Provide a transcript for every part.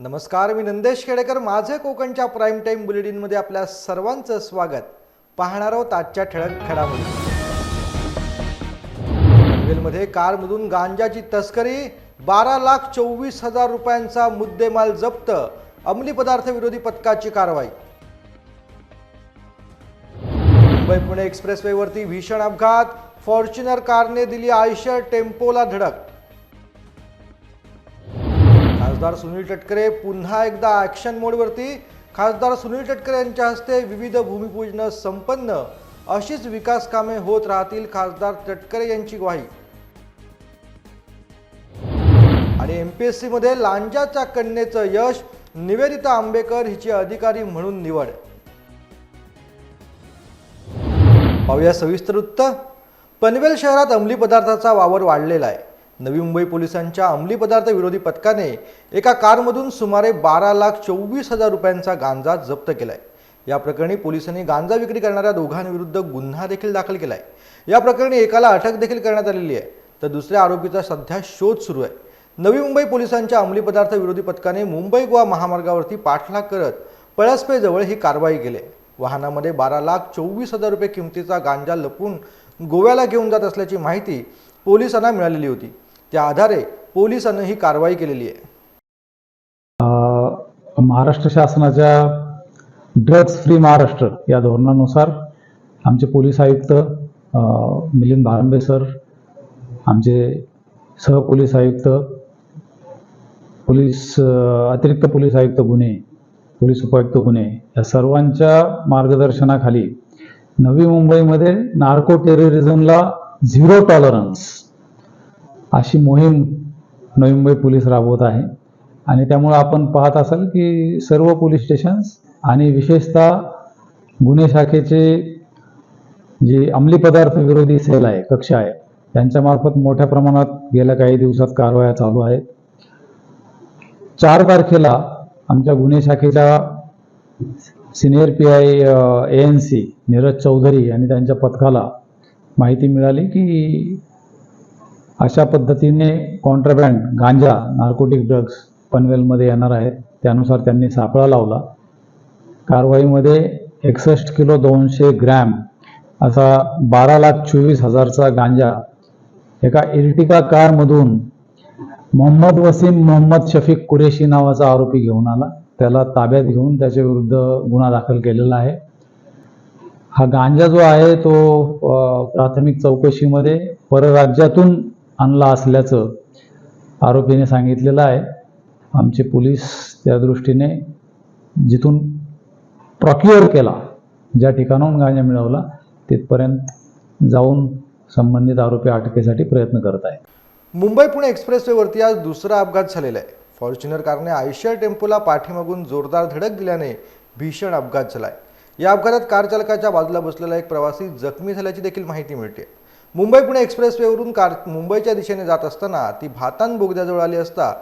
नमस्कार मी नंदेश खेडेकर. माझे कोकणच्या प्राईम टाईम बुलेटिनमध्ये आपल्या सर्वांचं स्वागत. पाहणार आहोत आजच्या ठळक घडामोडी. पनवेलमध्ये कारमधून गांजाची तस्करी बारा लाख चोवीस हजार रुपयांचा मुद्देमाल जप्त अंमली पदार्थ विरोधी पथकाची कारवाई. मुंबई पुणे एक्सप्रेसवेवरती भीषण अपघात फॉर्च्युनर कारने दिली आयशर टेम्पोला धडक. खासदार सुनील तटकरे पुन्हा एकदा ॲक्शन मोडवरती खासदार सुनील तटकरे यांच्या हस्ते विविध भूमिपूजन संपन्न अशीच विकास कामे होत राहतील खासदार तटकरे यांची ग्वाही. आणि एम पी एस सीमध्ये लांजाच्या कन्येचं यश निवेदिता आंबेकर हिची अधिकारी म्हणून निवड. पाहूया सविस्तर वृत्त. पनवेल शहरात अंमली पदार्थाचा वावर वाढलेला आहे. नवी मुंबई पोलिसांच्या अंमली पदार्थ विरोधी पथकाने एका कारमधून सुमारे बारा लाख चोवीस हजार रुपयांचा गांजा जप्त केलाय. या प्रकरणी पोलिसांनी गांजा विक्री करणाऱ्या दोघांविरुद्ध गुन्हा देखील दाखल केलाय. या प्रकरणी एकाला अटक देखील करण्यात आलेली आहे. तर दुसऱ्या आरोपीचा सध्या शोध सुरू आहे. नवी मुंबई पोलिसांच्या अंमली पदार्थ विरोधी पथकाने मुंबई गोवा महामार्गावरती पाठलाग करत पळसपेजवळ ही कारवाई केली. वाहनामध्ये बारा लाख चोवीस हजार रुपये किमतीचा गांजा लपून गोव्याला घेऊन जात असल्याची माहिती पोलिसांना मिळालेली होती. त्या आधारे पोलिसांनी ही कारवाई केलेली आहे. महाराष्ट्र शासनाच्या ड्रग्ज फ्री महाराष्ट्र या धोरणानुसार आमचे पोलीस आयुक्त मिलिंद भारंबे सर आमचे सहपोलीस आयुक्त पोलीस अतिरिक्त पोलीस आयुक्त गुन्हे पोलीस उपायुक्त गुन्हे या सर्वांच्या मार्गदर्शनाखाली नवी मुंबईमध्ये नार्को टेररिझमला झिरो टॉलरन्स अशी मोहीम नवी मुंबई पोलीस राबवत आहे. आणि त्यामुळं आपण पाहत असाल की सर्व पोलीस स्टेशन्स आणि विशेषतः गुन्हे शाखेचे जे अंमली पदार्थ विरोधी सेल आहे कक्ष आहे त्यांच्यामार्फत मोठ्या प्रमाणात गेल्या काही दिवसात कारवाया चालू आहेत. चार तारखेला आमच्या गुन्हे शाखेच्या senior P I A N C Neeraj Chaudhari आणि त्यांच्या पथकाला माहिती मिळाली की अशा पद्धतीने कॉन्ट्राबँड गांजा नार्कोटिक ड्रग्स पनवेलमध्ये येणार आहेत. त्यानुसार त्यांनी सापळा लावला. कारवाईमध्ये एकसष्ट किलो दोनशे ग्रॅम असा बारा लाख चोवीस हजारचा गांजा एका इर्टिका कारमधून मोहम्मद वसीम मोहम्मद शफीक कुरेशी नावाचा आरोपी घेऊन आला. त्याला ताब्यात घेऊन त्याच्या विरुद्ध गुन्हा दाखल केलेला आहे. हा गांजा जो आहे तो प्राथमिक चौकशीमध्ये परराज्यातून आणला असल्याचं आरोपीने सांगितलेलं आहे. आमचे पोलीस त्या दृष्टीने जिथून प्रॉक्युअर केला ज्या ठिकाणाहून गांजा मिळवला तिथपर्यंत जाऊन संबंधित आरोपी अटकेसाठी प्रयत्न करत आहे मुंबई पुणे एक्सप्रेसवेवरती आज दुसरा अपघात झालेला आहे. फॉर्च्युनर कारने आयशर टेम्पोला पाठीमागून जोरदार धडक दिल्याने भीषण अपघात झाला आहे या अपघातात कार चालकाच्या बाजूला बसलेला एक प्रवासी जखमी झाल्याची देखील माहिती मिळते. मुंबई पुणे एक्सप्रेसवेवरून कार मुंबईच्या दिशेने जात असताना ती भातान बोगद्याजवळ आली असता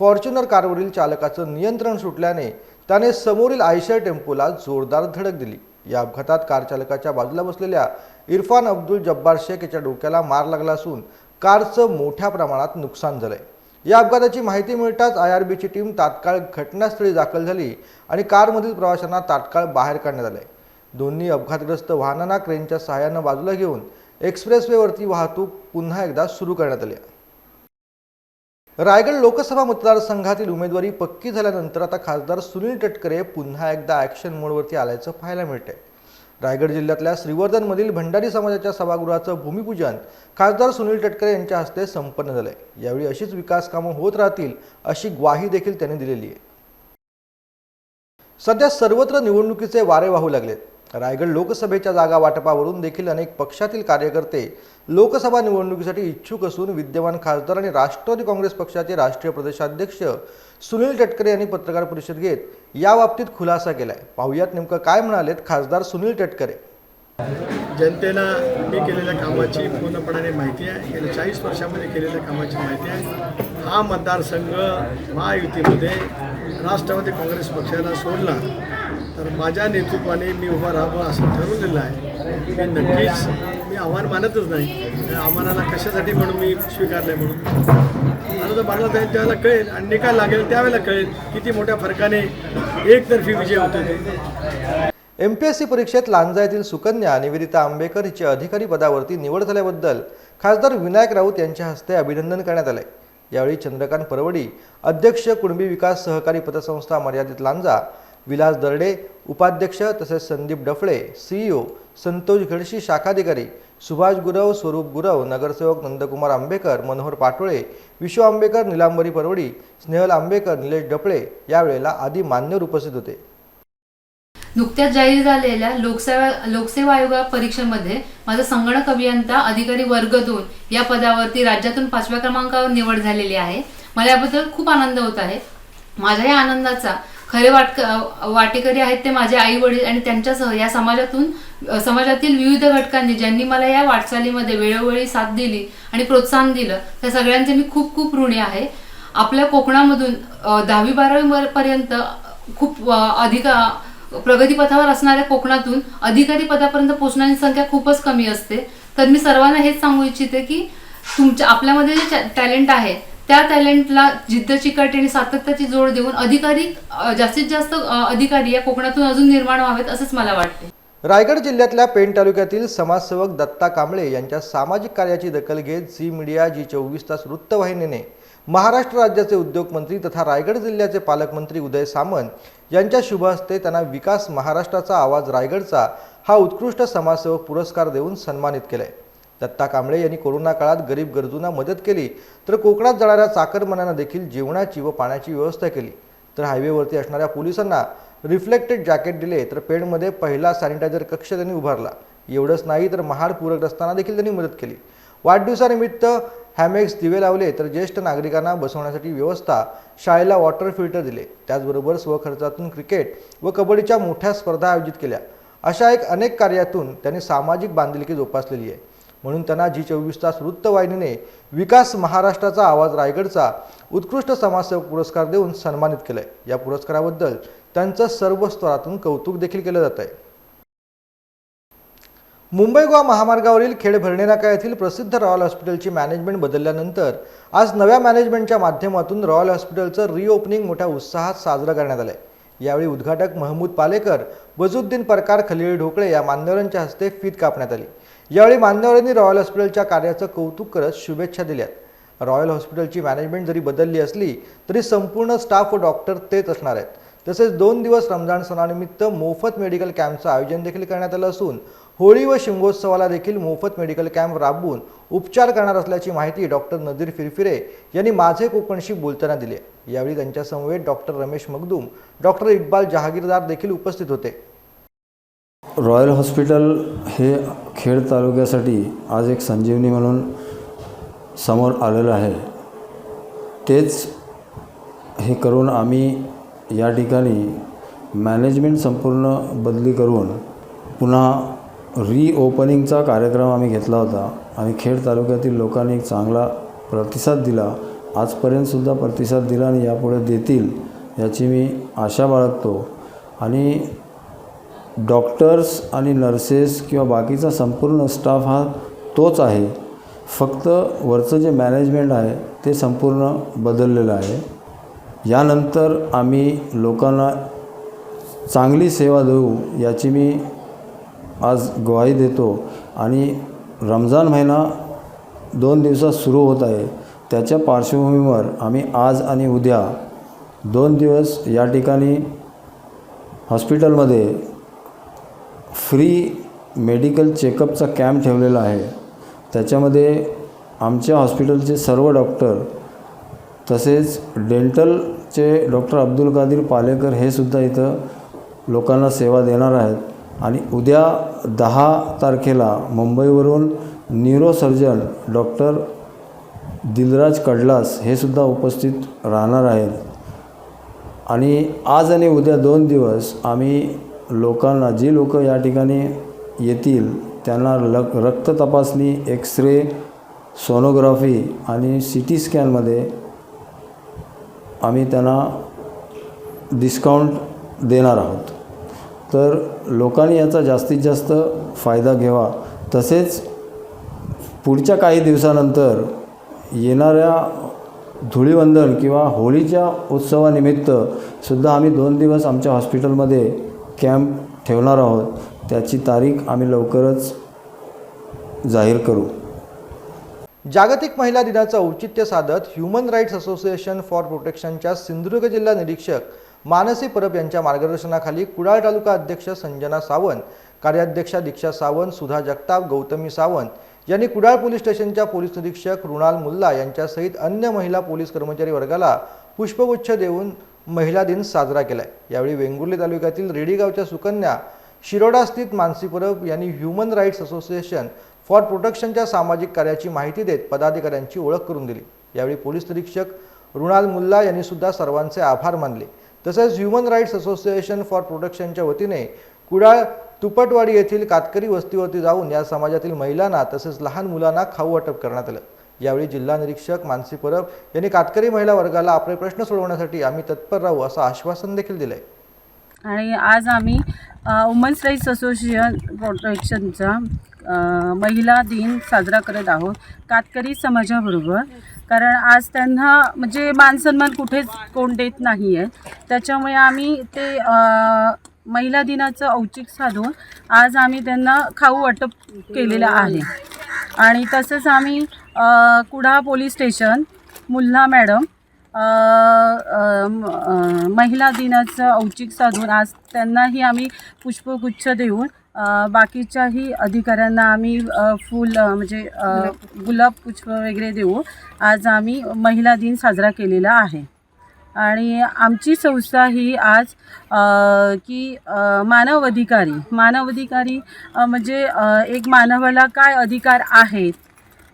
फॉर्च्युनर कारवरील चालकाचं नियंत्रण सुटल्याने त्याने समोरील आयशर टेम्पोला जोरदार धडक दिली. या अपघातात कार चालकाच्या बाजूला बसलेल्या इरफान अब्दुल जब्बार शेख याच्या डोक्याला मार लागला असून कारचं मोठ्या प्रमाणात नुकसान झालंय. या अपघाताची माहिती मिळताच आय आर बीची टीम तात्काळ घटनास्थळी दाखल झाली आणि कारमधील प्रवाशांना तात्काळ बाहेर काढण्यात आले दोन्ही अपघातग्रस्त वाहनांना क्रेनच्या सहाय्यानं बाजूला घेऊन एक्सप्रेसवेवरती वाहतूक पुन्हा एकदा सुरू करण्यात आली आहे. रायगड लोकसभा मतदारसंघातील उमेदवारी पक्की झाल्यानंतर आता खासदार सुनील तटकरे पुन्हा एकदा ॲक्शन मोडवरती आल्याचं पाहायला मिळते रायगड जिल्ह्यातल्या श्रीवर्धनमधील भंडारी समाजाच्या सभागृहाचं भूमिपूजन खासदार सुनील तटकरे यांच्या हस्ते संपन्न झालंय. यावेळी अशीच विकास कामं होत राहतील अशी ग्वाही देखील त्यांनी दिलेली आहे. सध्या सर्वत्र निवडणुकीचे वारे वाहू लागलेत. रायगड लोकसभेच्या जागा वाटपावरून देखील अनेक पक्षातील कार्यकर्ते लोकसभा निवडणुकीसाठी इच्छुक असून विद्यमान खासदार आणि राष्ट्रवादी काँग्रेस पक्षाचे राष्ट्रीय प्रदेशाध्यक्ष सुनील तटकरे यांनी पत्रकार परिषद घेत याबाबतीत खुलासा केलाय. पाहुयात नेमकं काय म्हणालेत खासदार सुनील तटकरे. जनतेला मी केलेल्या कामाची पूर्णपणाने माहिती आहे. गेल्या चाळीस वर्षामध्ये केलेल्या कामाची माहिती आहे. हा मतदारसंघ महायुतीमध्ये राष्ट्रवादी काँग्रेस पक्षाला सोडला. तर माझ्या नेतृत्वाने मी उभा राहावं असं ठरवलेलं आहे. मी नक्कीच मी आव्हान मानतच नाही. आव्हानाला कशासाठी म्हणून मी स्वीकारलं आहे म्हणून. मला तर बाळा जाईल त्यावेळेला कळेल आणि निकाल लागेल त्यावेळेला कळेल किती मोठ्या फरकाने एकतर्फी विजय होतो ते. एम पी एस सी परीक्षेत लांजा येथील सुकन्या निवेदिता आंबेकर हिची अधिकारी पदावरती निवड झाल्याबद्दल खासदार विनायक राऊत यांच्या हस्ते अभिनंदन करण्यात आले यावेळी चंद्रकांत परवडी अध्यक्ष कुणबी विकास सहकारी पतसंस्था मर्यादित लांजा विलास दर्डे उपाध्यक्ष तसेच संदीप डफळे सीईओ संतोष घडशी शाखाधिकारी सुभाष गुरव स्वरूप गुरव नगरसेवक नंदकुमार आंबेकर मनोहर पाटोळे विश्व आंबेकर निलांबरी परवडी स्नेहल आंबेकर निलेश डफळे यावेळेला आदी मान्यवर उपस्थित होते. नुकत्याच जाहीर झालेल्या लोकसेवा लोकसेवा आयोगा परीक्षेमध्ये माझा संगणक अभियंता अधिकारी वर्ग दोन या पदावरती राज्यातून पाचव्या क्रमांकावर निवड झालेली आहे. मला याबद्दल खूप आनंद होत आहे. माझ्या या आनंदाचा खरे वाट वाटेकरी आहेत ते माझे आई वडील आणि त्यांच्यासह या समाजातून समाजातील विविध घटकांनी ज्यांनी मला या वाटचालीमध्ये वेळोवेळी साथ दिली आणि प्रोत्साहन दिलं त्या सगळ्यांचे मी खूप खूप ऋणी आहे. आपल्या कोकणामधून दहावी बारावी पर्यंत खूप अधिक प्रगतीपथावर असणाऱ्या कोकणातून अधिकारी पदापर्यंत पोचणारी संख्या खूपच कमी असते. तर मी सर्वांना हेच सांगू इच्छिते की तुमच्या आपल्यामध्ये जे टॅलेंट आहे त्या टॅलेंटला जिद्द चिकाटी आणि सातत्याची जोड देऊन अधिकारी जास्तीत जास्त अधिकारी या कोकणातून अजून निर्माण व्हावेत असंच मला वाटते रायगड जिल्ह्यातल्या पेण तालुक्यातील समाजसेवक दत्ता कांबळे यांच्या सामाजिक कार्याची दखल घेत झी मीडिया जी चोवीस तास वृत्तवाहिनीने महाराष्ट्र राज्याचे उद्योगमंत्री तथा रायगड जिल्ह्याचे पालकमंत्री उदय सामंत यांच्या शुभ हस्ते त्यांना विकास महाराष्ट्राचा आवाज रायगडचा हा उत्कृष्ट समाजसेवक पुरस्कार देऊन सन्मानित केलाय. दत्ता कांबळे यांनी कोरोना काळात गरीब गरजूंना मदत केली तर कोकणात जाणाऱ्या चाकरमनांना देखील जेवणाची व पाण्याची व्यवस्था केली. तर हायवेवरती असणाऱ्या पोलिसांना रिफ्लेक्टेड जॅकेट दिले तर पेणमध्ये पहिला सॅनिटायझर कक्ष त्यांनी उभारला. एवढंच नाही तर महाड पूरग्रस्तांना देखील त्यांनी मदत केली. वाढदिवसानिमित्त हॅमेक्स दिवे लावले तर ज्येष्ठ नागरिकांना बसवण्यासाठी व्यवस्था शाळेला वॉटर फिल्टर दिले. त्याचबरोबर स्वखर्चातून क्रिकेट व कबड्डीच्या मोठ्या स्पर्धा आयोजित केल्या. अशा एक अनेक कार्यातून त्यांनी सामाजिक बांधिलकी जोपासलेली आहे. म्हणून त्यांना जी चोवीस तास वृत्तवाहिनीने विकास महाराष्ट्राचा आवाज रायगडचा उत्कृष्ट समाजसेवक पुरस्कार देऊन सन्मानित केलंय. या पुरस्काराबद्दल त्यांचं सर्व स्तरातून कौतुक देखील केलं जात आहे. मुंबई गोवा महामार्गावरील खेड भरणेनाका येथील प्रसिद्ध रॉयल हॉस्पिटलची मॅनेजमेंट बदलल्यानंतर आज नव्या मॅनेजमेंटच्या माध्यमातून रॉयल हॉस्पिटलचं रिओपनिंग मोठ्या उत्साहात साजरं करण्यात आलंय. यावेळी उद्घाटक महमूद पालेकर वजुद्दीन परकार खलील ढोकळे या मान्यवरांच्या हस्ते फीत कापण्यात आली. यावेळी मान्यवरांनी रॉयल हॉस्पिटलच्या कार्याचं कौतुक करत शुभेच्छा दिल्यात. रॉयल हॉस्पिटलची मॅनेजमेंट जरी बदलली असली तरी संपूर्ण स्टाफ व डॉक्टर तेच असणार आहेत. तसेच दोन दिवस रमजान सणानिमित्त मोफत मेडिकल कॅम्पचं आयोजन देखील करण्यात आलं असून होळी व शिमगोत्सवाला देखील मोफत मेडिकल कॅम्प राबवून उपचार करणार असल्याची माहिती डॉक्टर नदीर फिरफिरे यांनी माझे कोकणशी बोलताना दिली. यावेळी त्यांच्यासमवेत डॉक्टर रमेश मगदूम डॉक्टर इक्बाल जहागीरदार देखील उपस्थित होते. रॉयल हॉस्पिटल हे खेड तालुक्यासाठी आज एक संजीवनी म्हणून समोर आलेलं आहे. तेच हे करून आम्ही या ठिकाणी मॅनेजमेंट संपूर्ण बदली करून पुन्हा रिओपनिंगचा कार्यक्रम आम्ही घेतला होता आणि खेड तालुक्यातील लोकांनी एक चांगला प्रतिसाद दिला. आजपर्यंतसुद्धा प्रतिसाद दिला आणि यापुढे देतील याची मी आशा बाळगतो. आणि डॉक्टर्स आणि नर्सेस किंवा बाकीचा संपूर्ण स्टाफ हा तोच आहे. फक्त वरचं जे मॅनेजमेंट आहे ते संपूर्ण बदललेलं आहे. यानंतर आम्ही लोकांना चांगली सेवा देऊ याची मी आज ग्वाही देतो आणि रमजान महिना दोन दिवसात सुरू होत आहे. त्याच्या पार्श्वभूमीवर आम्ही आज आणि उद्या दोन दिवस या ठिकाणी हॉस्पिटलमध्ये फ्री मेडिकल चेकअपचा कॅम्प ठेवलेला आहे. त्याच्यामध्ये आमच्या हॉस्पिटलचे सर्व डॉक्टर तसेच डेंटलचे डॉक्टर अब्दुल कादीर पालेकर हे सुद्धा इथं लोकांना सेवा देणार आहेत. आणि उद्या दहा तारखेला मुंबईवरून न्यूरोसर्जन डॉक्टर दिलराज कडलास हे सुद्धा उपस्थित राहणार आहेत. आणि आज आणि उद्या दोन दिवस आम्ही लोकांना जी लोक या ठिकाणी येतील त्यांना लक रक्त तपासणी एक्स रे सोनोग्राफी आणि सी टी स्कॅनमध्ये आम्ही त्यांना डिस्काउंट देणार आहोत. तर लोकांनी याचा जास्तीत जास्त फायदा घ्यावा. तसेच पुढच्या काही दिवसानंतर येणाऱ्या धुळीवंदन किंवा होळीच्या उत्सवानिमित्त सुद्धा आम्ही दोन दिवस आमच्या हॉस्पिटलमध्ये कॅम्प ठेवणार आहोत. त्याची तारीख आम्ही लवकरच जाहीर करू. जागतिक महिला दिनाचं औचित्य साधत ह्युमन राईट्स असोसिएशन फॉर प्रोटेक्शनच्या सिंधुदुर्ग जिल्हा निरीक्षक मानसी परब यांच्या मार्गदर्शनाखाली कुडाळ तालुका अध्यक्ष संजना सावंत कार्याध्यक्षा दीक्षा सावंत सुधा जगताप गौतमी सावंत यांनी कुडाळ पोलीस स्टेशनच्या पोलीस निरीक्षक रुणाल मुल्ला यांच्यासहित अन्य महिला पोलीस कर्मचारी वर्गाला पुष्पगुच्छ देऊन महिला दिन साजरा केला आहे यावेळी वेंगुर्ली तालुक्यातील रेडी गावच्या सुकन्या शिरोडा स्थित मानसी परब यांनी ह्युमन राईट्स असोसिएशन फॉर प्रोटेक्शनच्या सामाजिक कार्याची माहिती देत पदाधिकाऱ्यांची ओळख करून दिली. यावेळी पोलीस निरीक्षक रुणाल मुल्ला यांनी सुद्धा सर्वांचे आभार मानले. तसेच ह्युमन राईट्स असोसिएशन फॉर प्रोटेक्शनच्या वतीने कुडाळ तुपटवाडी येथील कातकरी वस्तीवरती जाऊन या समाजातील महिलांना तसेच लहान मुलांना खाऊ वाटप करण्यात आलं. यावेळी जिल्हा निरीक्षक मानसी परब यांनी कातकरी महिला वर्गाला आपले प्रश्न सोडवण्यासाठी आम्ही तत्पर राहू असं आश्वासन देखील दिलंय. आणि आज आम्ही वुमन्स राईट्स असोसिएशन प्रोटेक्शनचा महिला दिन साजरा करत आहोत कातकरी समाजाबरोबर. कारण आज त्यांना म्हणजे मानसन्मान कुठेच कोण देत नाही आहे त्याच्यामुळे आम्ही ते महिला दिनाचं औचिक साधून आज आम्ही त्यांना खाऊ वाटप केलेलं आहे. आणि तसंच आम्ही Kudal police station Mulha madam महिला दिनाचं औचिक साधून आज त्यांनाही आम्ही पुष्पगुच्छ देऊन बाकीच्याही अधिकाऱ्यांना आम्ही फूल म्हणजे गुलाब पुष्प वगैरे देऊ आज आम्ही महिला दिन साजरा केलेला आहे. आणि आमची संस्था ही आज आ, की मानव अधिकारी मानव अधिकारी म्हणजे एक मानवाला काय अधिकार आहेत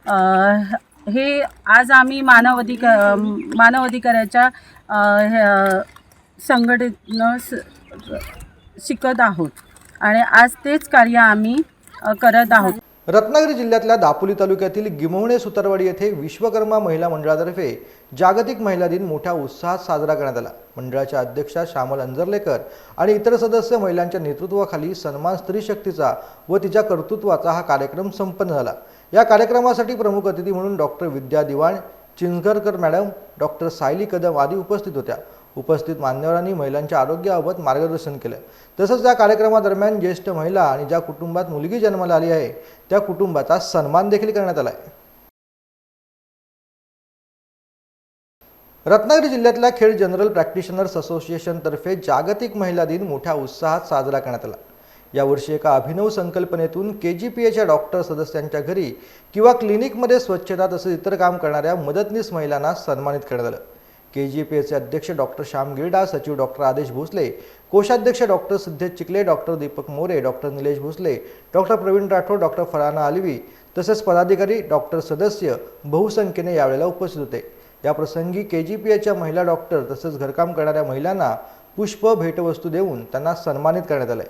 हे आज आम्ही मानव अधिकार मानव अधिकाराच्या संघटनेनं शिकत आहोत. आणि आज तेच कार्य आम्ही करत आहोत. रत्नागिरी जिल्ह्यातल्या दापोली तालुक्यातील गिमवणे सुतारवाडी येथे विश्वकर्मा महिला मंडळातर्फे जागतिक महिला दिन मोठ्या उत्साहात साजरा करण्यात आला. मंडळाच्या अध्यक्षा श्यामल अंजर्लेकर आणि इतर सदस्य महिलांच्या नेतृत्वाखाली सन्मान स्त्री शक्तीचा व तिच्या कर्तृत्वाचा हा कार्यक्रम संपन्न झाला. या कार्यक्रमासाठी प्रमुख अतिथी म्हणून doctor Vidya Diwan Chinchgarkar madam doctor Sayali Kadam आदी उपस्थित होत्या. उपस्थित मान्यवरांनी महिलांच्या आरोग्याबाबत मार्गदर्शन केलं. तसंच या कार्यक्रमादरम्यान ज्येष्ठ महिला आणि ज्या कुटुंबात मुलगी जन्माला आली आहे त्या कुटुंबाचा सन्मान देखील करण्यात आला आहे रत्नागिरी जिल्ह्यातल्या खेड जनरल प्रॅक्टिशनर्स असोसिएशनतर्फे जागतिक महिला दिन मोठ्या उत्साहात साजरा करण्यात आला. यावर्षी एका अभिनव संकल्पनेतून के जी पी एच्या डॉक्टर सदस्यांच्या घरी किंवा क्लिनिकमध्ये स्वच्छता तसेच इतर काम करणाऱ्या मदतनीस महिलांना सन्मानित करण्यात आलं. के जी पी एचे अध्यक्ष डॉक्टर श्याम गिरडा सचिव डॉक्टर आदेश भोसले कोषाध्यक्ष doctor Siddhesh Chikhale doctor Deepak More doctor Nilesh Bhosale doctor Pravin Rathod doctor Farana Alvi तसेच पदाधिकारी डॉक्टर सदस्य बहुसंख्येने यावेळेला उपस्थित होते. याप्रसंगी के जी पी एच्या महिला डॉक्टर तसेच घरकाम करणाऱ्या महिलांना पुष्प भेटवस्तू देऊन त्यांना सन्मानित करण्यात आले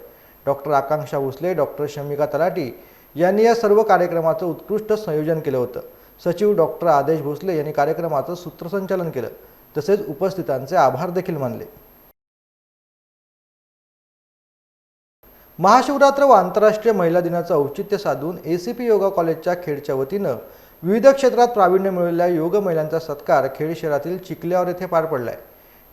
डॉक्टर आकांक्षा भोसले डॉक्टर शमिका तलाटी यांनी या सर्व कार्यक्रमाचं उत्कृष्ट संयोजन केलं होतं. सचिव डॉक्टर आदेश भोसले यांनी कार्यक्रमाचं सूत्रसंचालन केलं तसेच उपस्थितांचे आभार देखील मानले. महाशिवरात्र व आंतरराष्ट्रीय महिला दिनाचं औचित्य साधून ए सी पी योगा कॉलेजच्या खेडच्या वतीनं विविध क्षेत्रात प्रावीण्य मिळवलेल्या योग महिलांचा सत्कार खेड शहरातील चिखल्यावर येथे पार पडलाय.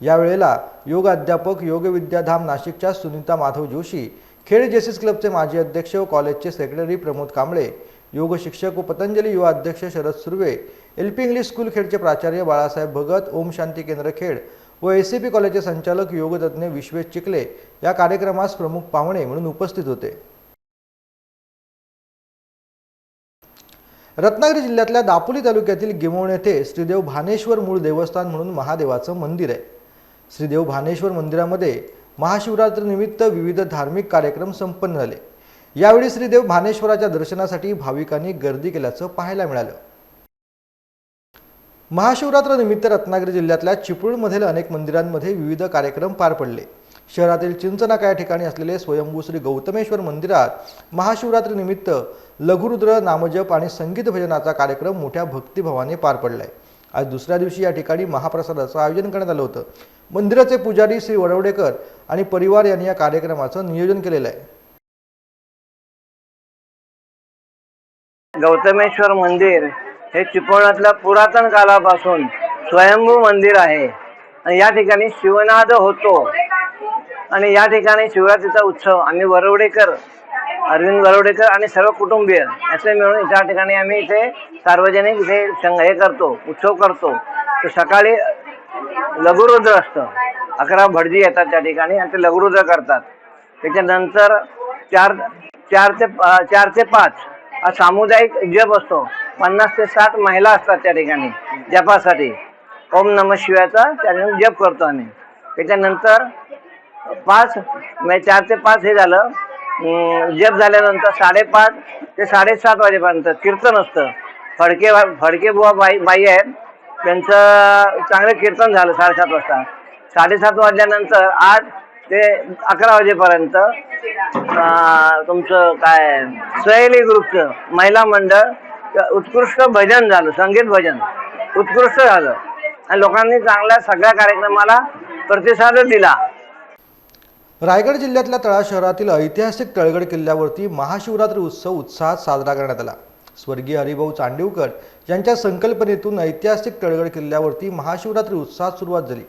यावेळेला योग अध्यापक योग विद्याधाम नाशिकच्या सुनीता माधव जोशी खेड जेसीस क्लबचे माजी अध्यक्ष व कॉलेजचे सेक्रेटरी प्रमोद कांबळे योग शिक्षक व पतंजली युवा अध्यक्ष Sharad Surve L P English school खेडचे प्राचार्य बाळासाहेब भगत ओम शांती केंद्र खेड व एस सी पी कॉलेजचे संचालक योगतज्ञ विश्वेश चिखले या कार्यक्रमास प्रमुख पाहुणे म्हणून उपस्थित होते. रत्नागिरी जिल्ह्यातल्या दापोली तालुक्यातील गिमवण येथे श्रीदेव भानेश्वर मूळ देवस्थान म्हणून महादेवाचं मंदिर आहे. श्रीदेव भानेश्वर मंदिरामध्ये महाशिवरात्रीनिमित्त विविध धार्मिक कार्यक्रम संपन्न झाले. यावेळी श्रीदेव भानेश्वराच्या दर्शनासाठी भाविकांनी गर्दी केल्याचं पाहायला मिळालं. महाशिवरात्रीनिमित्त रत्नागिरी जिल्ह्यातल्या चिपळूणमधील अनेक मंदिरांमध्ये विविध कार्यक्रम पार पडले. शहरातील चिंचनाका या ठिकाणी असलेले स्वयंभू श्री गौतमेश्वर मंदिरात महाशिवरात्रीनिमित्त लघुरुद्र नामजप आणि संगीत भजनाचा कार्यक्रम मोठ्या भक्तिभावाने पार पडलाय. आज दुसऱ्या दिवशी या ठिकाणी महाप्रसादाचं आयोजन करण्यात आलं होतं. मंदिराचे पुजारी श्री वडवडेकर आणि परिवार यांनी या कार्यक्रमाचं नियोजन केलेलं आहे. गौतमेश्वर मंदिर हे चिपळणातल्या पुरातन कालापासून स्वयंभू मंदिर आहे. आणि या ठिकाणी शिवनाद होतो. आणि या ठिकाणी शिवरात्रीचा उत्सव आम्ही वरवडेकर अरविंद वरवडेकर आणि सर्व कुटुंबीय असे मिळून त्या ठिकाणी आम्ही इथे सार्वजनिक इथे शंग हे करतो उत्सव करतो. तो सकाळी लघुरुद्र असतं. अकरा भटजी येतात त्या ठिकाणी आणि ते लघुरुद्र करतात. त्याच्यानंतर चार चार ते चार ते पाच हा सामुदायिक जप असतो. पन्नास ते साठ महिला असतात त्या ठिकाणी जपासाठी. ओम नम शिवायचा त्या ठिकाणी जप करतो आम्ही. त्याच्यानंतर पाच म्हणजे चार ते पाच हे झालं. जप झाल्यानंतर साडेपाच ते साडेसात वाजेपर्यंत कीर्तन असतं. फडके फडके बुवा बाई बाई आहेत. त्यांचं चांगलं कीर्तन झालं साडेसात वाजता. साडेसात वाजल्यानंतर आठ ते अकरा वाजेपर्यंत तुमचं काय सहेली ग्रुपचं महिला मंडळ उत्कृष्ट भजन झालं संगीत भजन. उत्कृष्ट झालं. आणि लोकांनी चांगल्या सगळ्या कार्यक्रमाला प्रतिसाद दिला. रायगड जिल्ह्यातल्या तळा शहरातील ऐतिहासिक तळगड किल्ल्यावरती महाशिवरात्री उत्सव उत्साहात साजरा करण्यात आला. स्वर्गीय हरिभाऊ चांडिवकर यांच्या संकल्पनेतून ऐतिहासिक तळगड किल्ल्यावरती महाशिवरात्री उत्साहात सुरुवात झाली.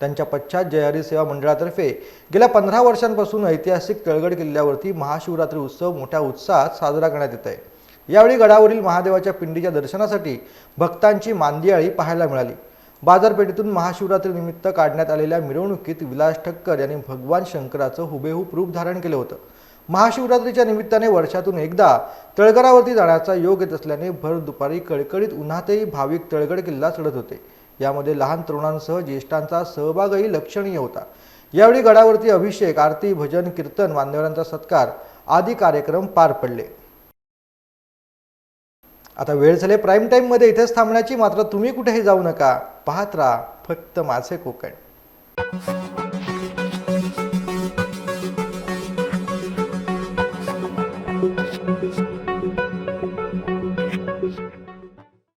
त्यांच्या पश्चात जयहरी सेवा मंडळातर्फे गेल्या पंधरा वर्षांपासून ऐतिहासिक तळगड किल्ल्यावरती महाशिवरात्री उत्सव मोठ्या उत्साहात साजरा करण्यात येत आहे. यावेळी गडावरील महादेवाच्या पिंडीच्या दर्शनासाठी भक्तांची मांदियाळी पाहायला मिळाली. बाजारपेठेतून महाशिवरात्री निमित्त काढण्यात आलेल्या मिरवणुकीत विलास ठक्कर यांनी भगवान शंकराचं हुबेहूब रूप धारण केलं होतं. महाशिवरात्रीच्या निमित्ताने वर्षातून एकदा तळगडावरती जाण्याचा योग येत असल्याने भर दुपारी कळकळीत उन्हातही भाविक तळगड किल्ला चढत होते. यामध्ये लहान तरुणांसह ज्येष्ठांचा सहभागही लक्षणीय होता. यावेळी गडावरती अभिषेक आरती भजन कीर्तन मान्यवरांचा सत्कार आदी कार्यक्रम पार पडले. आता वेळ झाले प्राईम टाईममध्ये इथेच थांबण्याची मात्र तुम्ही कुठेही जाऊ नका. पाहत राहा फक्त माझे कोकण.